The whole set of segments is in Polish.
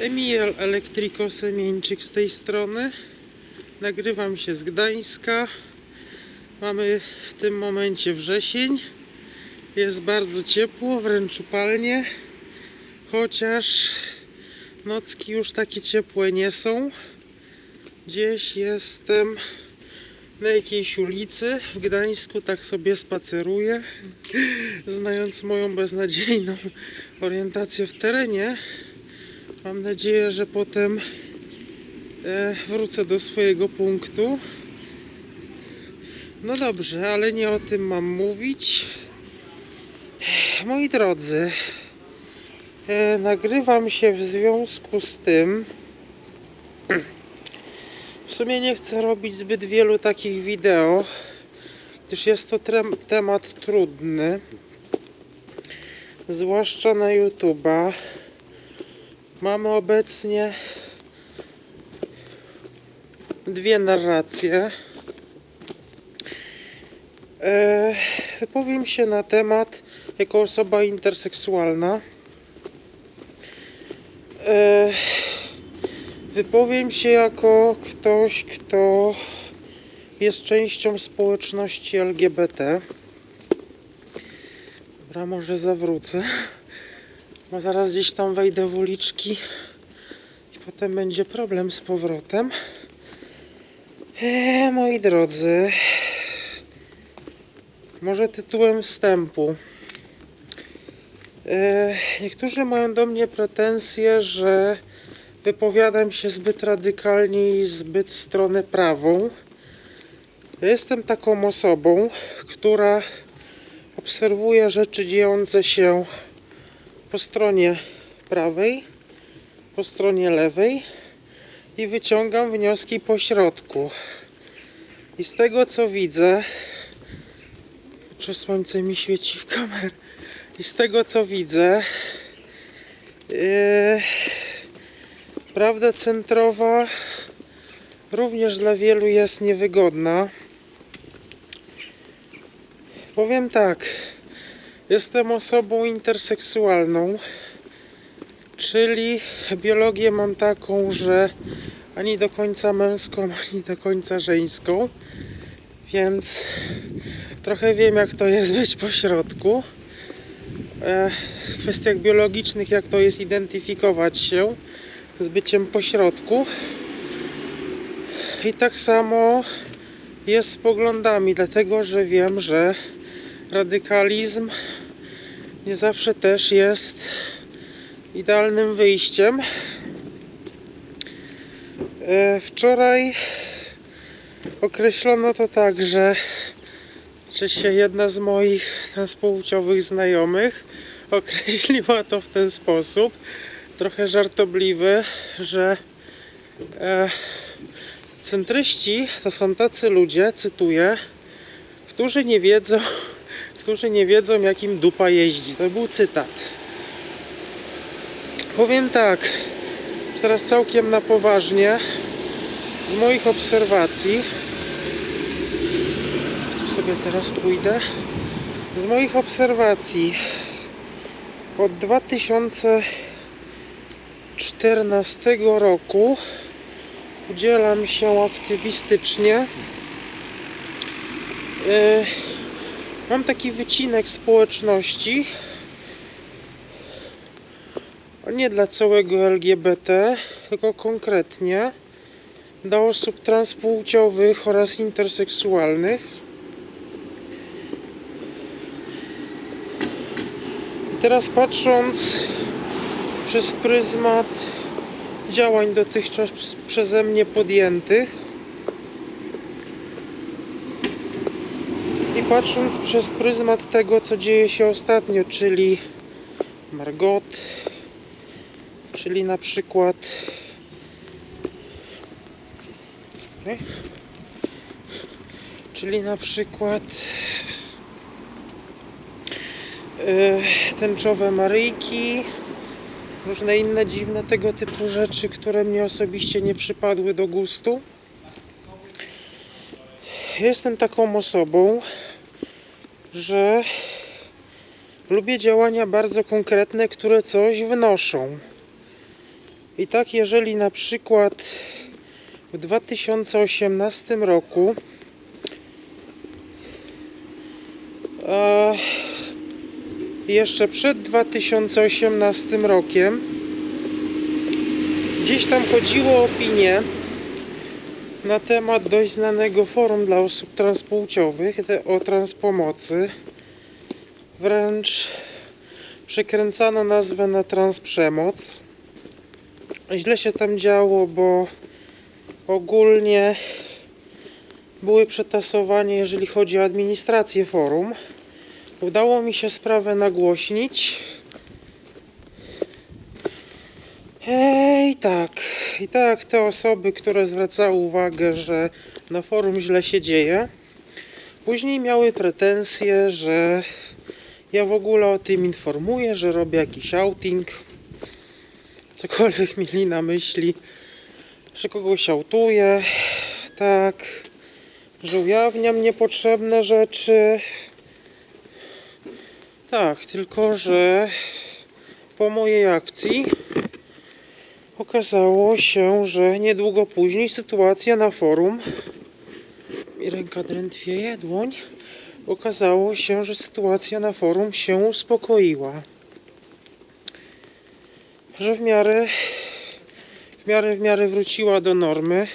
Emil Elektriko Semieńczyk z tej strony. Nagrywam się z Gdańska. Mamy w tym momencie wrzesień. Jest bardzo ciepło, wręcz upalnie. Chociaż nocki już takie ciepłe nie są. Gdzieś jestem na jakiejś ulicy w Gdańsku, tak sobie spaceruję. Znając moją beznadziejną orientację w terenie, Mam nadzieję, że potem e, wrócę do swojego punktu. No dobrze, ale nie o tym mam mówić. Moi drodzy, e, nagrywam się w związku z tym. W sumie nie chcę robić zbyt wielu takich wideo, gdyż jest to temat trudny. Zwłaszcza na YouTube'a. Mamy obecnie dwie narracje. E, wypowiem się na temat jako osoba interseksualna. E, wypowiem się jako ktoś, kto jest częścią społeczności LGBT. Dobra, może zawrócę. Bo zaraz gdzieś tam wejdę w uliczki i potem będzie problem z powrotem. Eee, moi drodzy, może tytułem wstępu. Eee, niektórzy mają do mnie pretensje, że wypowiadam się zbyt radykalnie i zbyt w stronę prawą. Ja jestem taką osobą, która obserwuje rzeczy dziejące się po stronie prawej, po stronie lewej i wyciągam wnioski po środku. I z tego co widzę, czy słońce mi świeci w kamerę, i z tego co widzę, yy, prawda centrowa również dla wielu jest niewygodna. Powiem tak. Jestem osobą interseksualną, czyli biologię mam taką, że ani do końca męską, ani do końca żeńską, więc trochę wiem, jak to jest być po środku. E, W kwestiach biologicznych, jak to jest identyfikować się z byciem po środku. I tak samo jest z poglądami, dlatego że wiem, że radykalizm nie zawsze też jest idealnym wyjściem. E, Wczoraj określono to tak, że, się jedna z moich transpłciowych znajomych określiła to w ten sposób, trochę żartobliwy, że e, centryści to są tacy ludzie, cytuję, którzy nie wiedzą, którzy nie wiedzą, jak im dupa jeździ. To był cytat. Powiem tak, teraz całkiem na poważnie, z moich obserwacji, tu sobie teraz pójdę, z moich obserwacji od 2014 roku udzielam się aktywistycznie. Yy, Mam taki wycinek społeczności. Nie dla całego LGBT, tylko konkretnie dla osób transpłciowych oraz interseksualnych. I teraz patrząc przez pryzmat działań dotychczas przeze mnie podjętych, I patrząc przez pryzmat tego, co dzieje się ostatnio, czyli Margot, czyli na przykład czyli na przykład e, tęczowe Maryjki, różne inne dziwne tego typu rzeczy, które mnie osobiście nie przypadły do gustu. Jestem taką osobą, że lubię działania bardzo konkretne, które coś wnoszą. I tak, jeżeli na przykład w 2018 roku a jeszcze przed 2018 rokiem gdzieś tam chodziło o opinię na temat dość znanego forum dla osób transpłciowych o transpomocy. Wręcz przekręcano nazwę na transprzemoc. Źle się tam działo, bo ogólnie były przetasowanie, jeżeli chodzi o administrację forum. Udało mi się sprawę nagłośnić. Ej, tak. I tak, te osoby, które zwracały uwagę, że na forum źle się dzieje, później miały pretensje, że ja w ogóle o tym informuję, że robię jakiś outing. Cokolwiek mieli na myśli, że kogoś autuję, tak, że ujawniam niepotrzebne rzeczy. Tak, tylko że po mojej akcji okazało się, że niedługo później sytuacja na forum mi ręka drętwieje, dłoń. Okazało się, że sytuacja na forum się uspokoiła. Że w miarę w miarę w miarę wróciła do normy.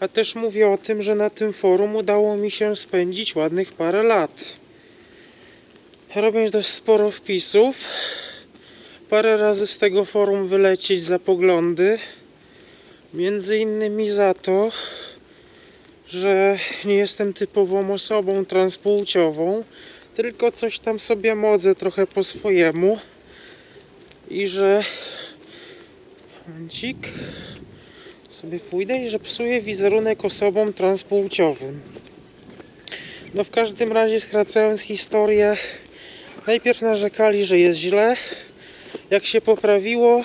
A też mówię o tym, że na tym forum udało mi się spędzić ładnych parę lat. Robiąc dość sporo wpisów, parę razy z tego forum wylecieć za poglądy. Między innymi za to, że nie jestem typową osobą transpłciową, tylko coś tam sobie modzę trochę po swojemu i że momencik sobie pójdę i że psuję wizerunek osobom transpłciowym. No w każdym razie skracając historię, najpierw narzekali, że jest źle, jak się poprawiło,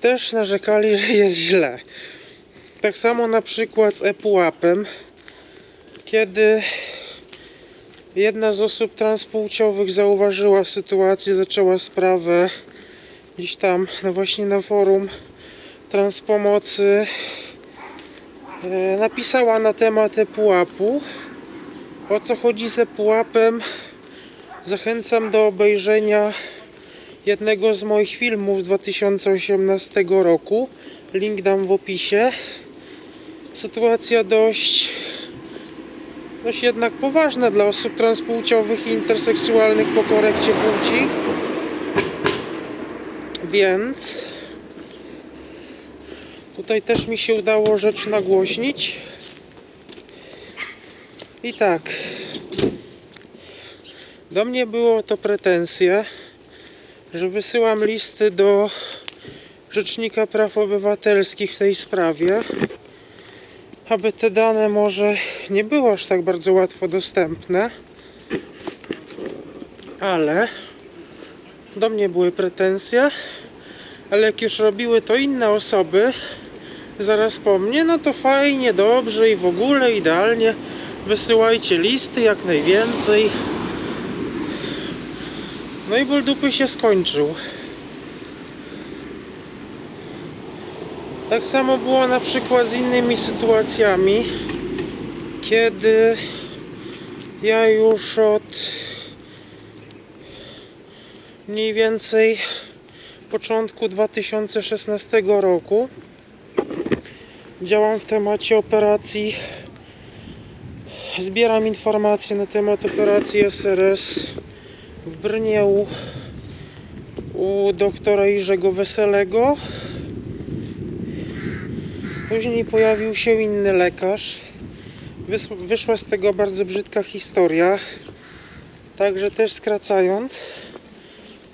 też narzekali, że jest źle. Tak samo na przykład z ePUAP-em, kiedy jedna z osób transpłciowych zauważyła sytuację, zaczęła sprawę gdzieś tam, no właśnie na forum Transpomocy, e, napisała na temat ePUAP-u. O co chodzi z ePUAP-em? Zachęcam do obejrzenia jednego z moich filmów z 2018 roku. Link dam w opisie. Sytuacja dość, dość jednak poważna dla osób transpłciowych i interseksualnych po korekcie płci. Więc tutaj też mi się udało rzecz nagłośnić. I tak. Do mnie było to pretensje, że wysyłam listy do Rzecznika Praw Obywatelskich w tej sprawie, aby te dane może nie były aż tak bardzo łatwo dostępne, ale do mnie były pretensje, ale jak już robiły to inne osoby zaraz po mnie, no to fajnie, dobrze i w ogóle idealnie. Wysyłajcie listy jak najwięcej. No i ból dupy się skończył. Tak samo było na przykład z innymi sytuacjami, kiedy ja już od mniej więcej początku 2016 roku działam w temacie operacji. Zbieram informacje na temat operacji SRS Brnie u, u doktora Jerzego Weselego. Później pojawił się inny lekarz. Wys- Wyszła z tego bardzo brzydka historia. Także też skracając,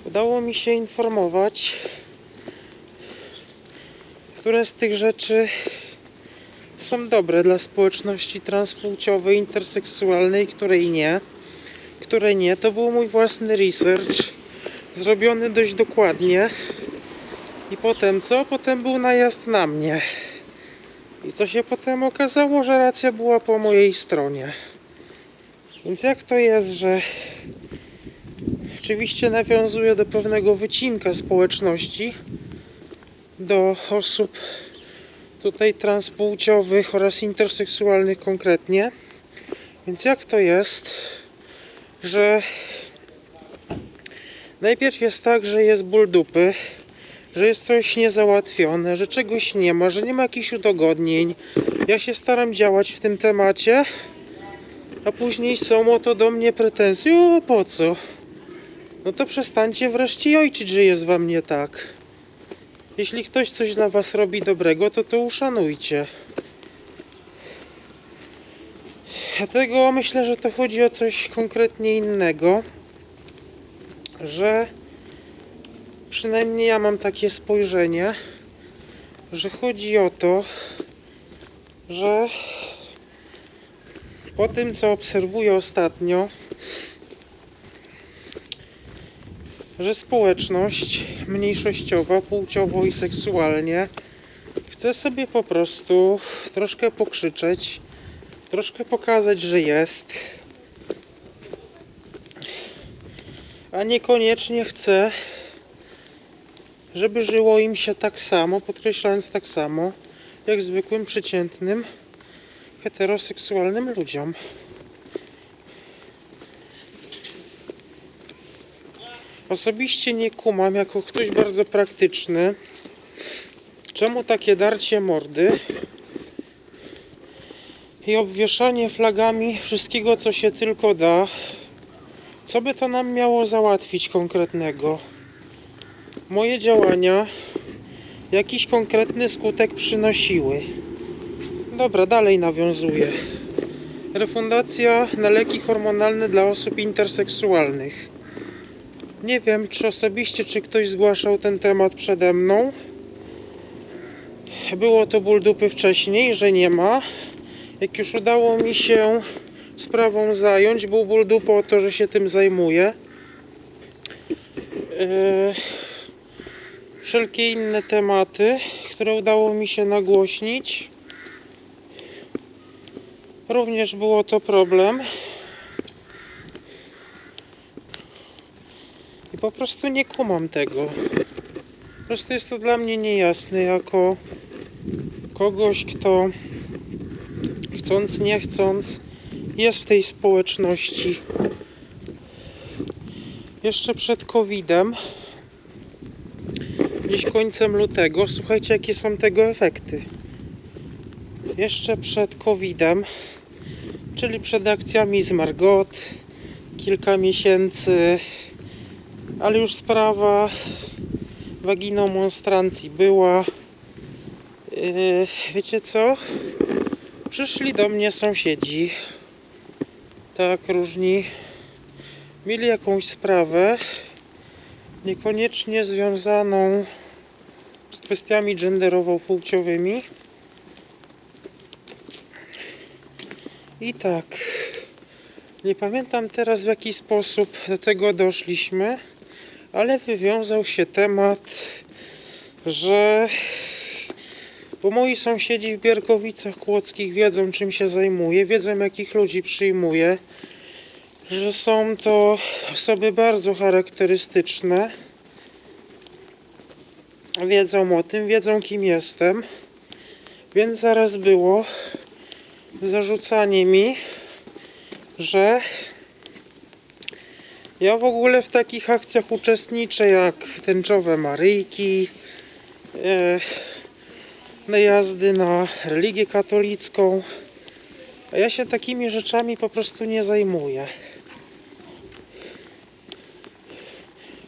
udało mi się informować, które z tych rzeczy są dobre dla społeczności transpłciowej, interseksualnej, której nie. Które nie, to był mój własny research, zrobiony dość dokładnie. I potem co? Potem był najazd na mnie. I co się potem okazało, że racja była po mojej stronie. Więc jak to jest, że oczywiście nawiązuje do pewnego wycinka społeczności, do osób tutaj transpłciowych oraz interseksualnych konkretnie. Więc jak to jest, że najpierw jest tak, że jest ból dupy, że jest coś niezałatwione, że czegoś nie ma, że nie ma jakichś udogodnień. Ja się staram działać w tym temacie, a później są o to do mnie pretensje. O, po co? No to przestańcie wreszcie ojczyć, że jest wam nie tak. Jeśli ktoś coś dla was robi dobrego, to to uszanujcie. Dlatego myślę, że to chodzi o coś konkretnie innego, że przynajmniej ja mam takie spojrzenie, że chodzi o to, że po tym co obserwuję ostatnio, że społeczność mniejszościowa, płciowo i seksualnie chce sobie po prostu troszkę pokrzyczeć, troszkę pokazać, że jest, a niekoniecznie chce, żeby żyło im się tak samo, podkreślając tak samo, jak zwykłym, przeciętnym, heteroseksualnym ludziom. Osobiście nie kumam, jako ktoś bardzo praktyczny, czemu takie darcie mordy i obwieszanie flagami wszystkiego, co się tylko da, co by to nam miało załatwić konkretnego? Moje działania jakiś konkretny skutek przynosiły. Dobra, dalej nawiązuję. Refundacja na leki hormonalne dla osób interseksualnych. Nie wiem, czy osobiście, czy ktoś zgłaszał ten temat przede mną. Było to ból dupy wcześniej, że nie ma. Jak już udało mi się sprawą zająć, był ból dupy o to, że się tym zajmuję. Yy, wszelkie inne tematy, które udało mi się nagłośnić. Również było to problem. I po prostu nie kumam tego. Po prostu jest to dla mnie niejasne jako kogoś, kto chcąc, nie chcąc jest w tej społeczności. Jeszcze przed COVID-em, gdzieś końcem lutego, słuchajcie, jakie są tego efekty. Jeszcze przed COVID-em, czyli przed akcjami z Margot, kilka miesięcy ale już sprawa waginomonstrancji była. Yy, wiecie co? Przyszli do mnie sąsiedzi, tak różni, mieli jakąś sprawę, niekoniecznie związaną z kwestiami genderowo-płciowymi. I tak, nie pamiętam teraz w jaki sposób do tego doszliśmy ale wywiązał się temat, że bo moi sąsiedzi w Bierkowicach Kłodzkich wiedzą czym się zajmuję, wiedzą jakich ludzi przyjmuję, że są to osoby bardzo charakterystyczne. Wiedzą o tym, wiedzą kim jestem, więc zaraz było zarzucanie mi, że ja w ogóle w takich akcjach uczestniczę jak tęczowe Maryjki, e, najazdy na religię katolicką. A ja się takimi rzeczami po prostu nie zajmuję.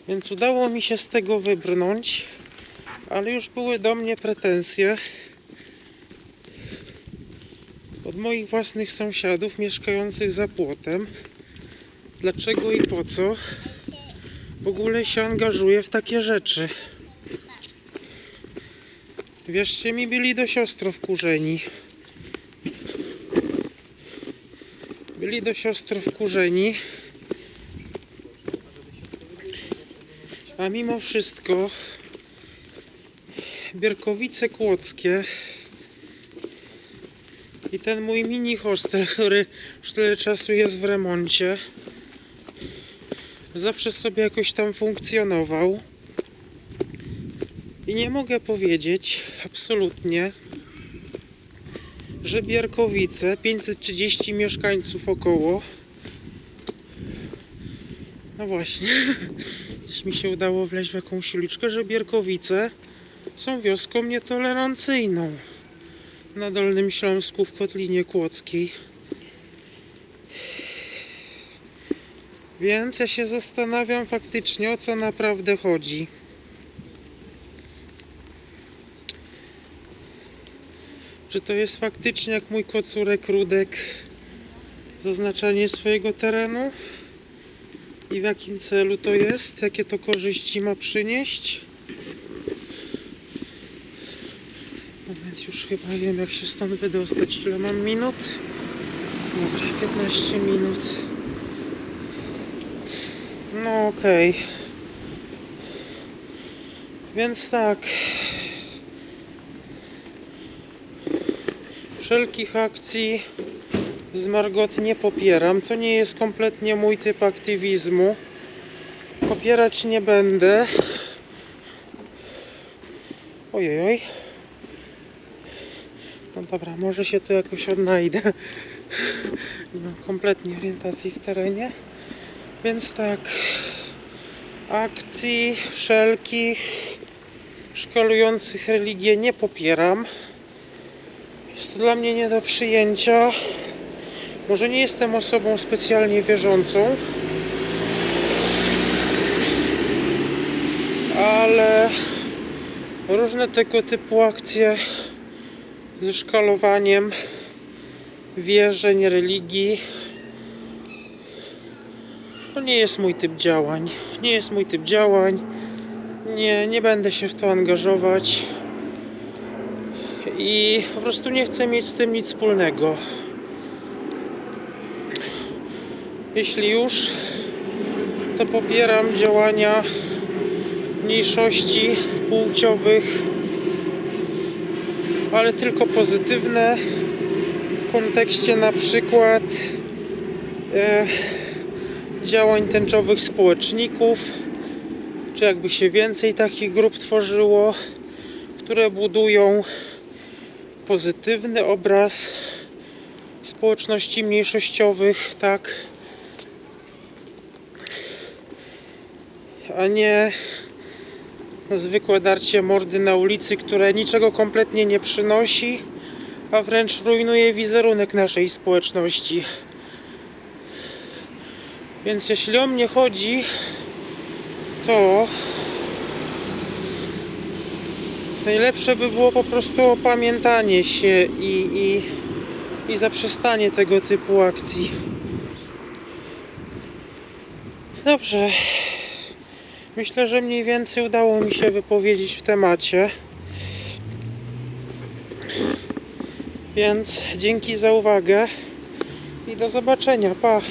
Więc udało mi się z tego wybrnąć, ale już były do mnie pretensje od moich własnych sąsiadów mieszkających za płotem dlaczego i po co w ogóle się angażuje w takie rzeczy. Wierzcie mi, byli do siostro wkurzeni. Byli do siostro wkurzeni. A mimo wszystko Bierkowice Kłodzkie i ten mój mini hostel, który już tyle czasu jest w remoncie, zawsze sobie jakoś tam funkcjonował. I nie mogę powiedzieć absolutnie, że Bierkowice, 530 mieszkańców około. No właśnie, jeśli mi się udało wleźć w jakąś uliczkę, że Bierkowice są wioską nietolerancyjną na Dolnym Śląsku w Kotlinie Kłodzkiej. Więc ja się zastanawiam faktycznie o co naprawdę chodzi. Czy to jest faktycznie jak mój kocurek Rudek zaznaczanie swojego terenu? I w jakim celu to jest? Jakie to korzyści ma przynieść? Moment, już chyba wiem jak się stąd wydostać. Ile mam minut? Dobra, 15 minut. No okej. Więc tak. Wszelkich akcji z Margot nie popieram. To nie jest kompletnie mój typ aktywizmu. Popierać nie będę. Ojej, oj. No dobra, może się tu jakoś odnajdę. Nie mam kompletnie orientacji w terenie. Więc tak. Akcji wszelkich szkalujących religię nie popieram. Jest to dla mnie nie do przyjęcia. Może nie jestem osobą specjalnie wierzącą, ale różne tego typu akcje ze szkalowaniem wierzeń, religii to nie jest mój typ działań. Nie jest mój typ działań. Nie, nie będę się w to angażować i po prostu nie chcę mieć z tym nic wspólnego. Jeśli już, to popieram działania mniejszości płciowych, ale tylko pozytywne w kontekście na przykład e, działań tęczowych społeczników, czy jakby się więcej takich grup tworzyło, które budują pozytywny obraz społeczności mniejszościowych, tak, a nie zwykłe darcie mordy na ulicy, które niczego kompletnie nie przynosi, a wręcz rujnuje wizerunek naszej społeczności. Więc jeśli o mnie chodzi, to najlepsze by było po prostu opamiętanie się i, i, i zaprzestanie tego typu akcji. Dobrze. Myślę, że mniej więcej udało mi się wypowiedzieć w temacie. Więc dzięki za uwagę i do zobaczenia. Pa!